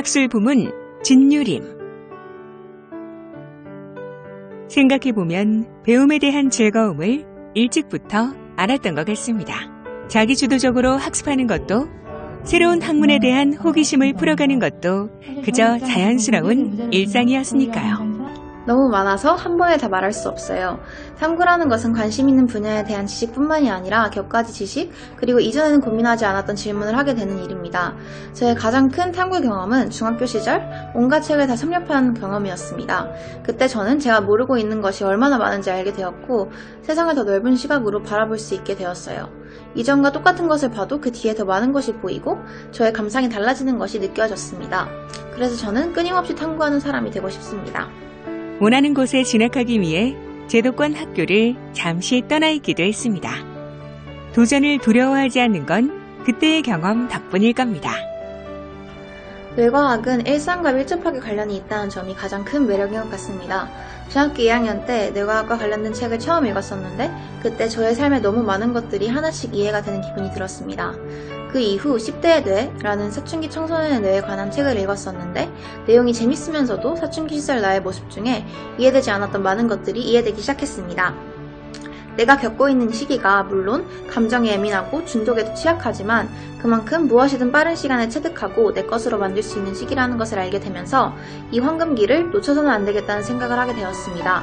학술 부문 진유림. 생각해보면 배움에 대한 즐거움을 일찍부터 알았던 것 같습니다. 자기주도적으로 학습하는 것도 새로운 학문에 대한 호기심을 풀어가는 것도 그저 자연스러운 일상이었으니까요. 너무 많아서 한 번에 다 말할 수 없어요. 탐구라는 것은 관심 있는 분야에 대한 지식뿐만이 아니라 격가지 지식, 그리고 이전에는 고민하지 않았던 질문을 하게 되는 일입니다. 저의 가장 큰 탐구 경험은 중학교 시절 온갖 책을 다 섭렵한 경험이었습니다. 그때 저는 제가 모르고 있는 것이 얼마나 많은지 알게 되었고 세상을 더 넓은 시각으로 바라볼 수 있게 되었어요. 이전과 똑같은 것을 봐도 그 뒤에 더 많은 것이 보이고 저의 감상이 달라지는 것이 느껴졌습니다. 그래서 저는 끊임없이 탐구하는 사람이 되고 싶습니다. 원하는 곳에 진학하기 위해 제도권 학교를 잠시 떠나 있기도 했습니다. 도전을 두려워하지 않는 건 그때의 경험 덕분일 겁니다. 뇌과학은 일상과 밀접하게 관련이 있다는 점이 가장 큰 매력인 것 같습니다. 중학교 2학년 때 뇌과학과 관련된 책을 처음 읽었었는데 그때 저의 삶에 너무 많은 것들이 하나씩 이해가 되는 기분이 들었습니다. 그 이후 10대의 뇌라는 사춘기 청소년의 뇌에 관한 책을 읽었었는데 내용이 재밌으면서도 사춘기 시절 나의 모습 중에 이해되지 않았던 많은 것들이 이해되기 시작했습니다. 내가 겪고 있는 시기가 물론 감정에 예민하고 중독에도 취약하지만 그만큼 무엇이든 빠른 시간에 체득하고 내 것으로 만들 수 있는 시기라는 것을 알게 되면서 이 황금기를 놓쳐서는 안 되겠다는 생각을 하게 되었습니다.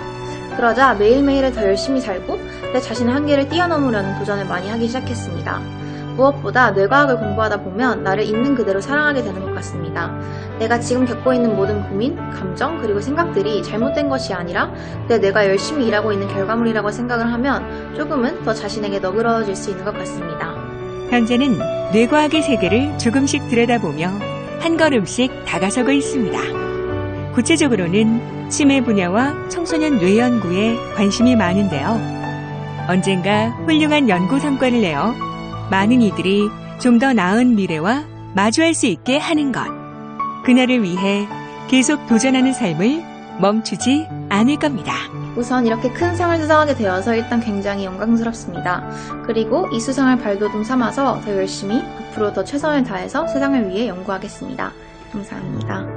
그러자 매일매일을 더 열심히 살고 내 자신의 한계를 뛰어넘으려는 도전을 많이 하기 시작했습니다. 무엇보다 뇌과학을 공부하다 보면 나를 있는 그대로 사랑하게 되는 것 같습니다. 내가 지금 겪고 있는 모든 고민, 감정, 그리고 생각들이 잘못된 것이 아니라 내 내가 열심히 일하고 있는 결과물이라고 생각을 하면 조금은 더 자신에게 너그러워질 수 있는 것 같습니다. 현재는 뇌과학의 세계를 조금씩 들여다보며 한 걸음씩 다가서고 있습니다. 구체적으로는 치매 분야와 청소년 뇌 연구에 관심이 많은데요. 언젠가 훌륭한 연구 성과를 내어 많은 이들이 좀 더 나은 미래와 마주할 수 있게 하는 것. 그날을 위해 계속 도전하는 삶을 멈추지 않을 겁니다. 우선 이렇게 큰 상을 수상하게 되어서 일단 굉장히 영광스럽습니다. 그리고 이 수상을 발돋움 삼아서 더 열심히 앞으로 더 최선을 다해서 세상을 위해 연구하겠습니다. 감사합니다.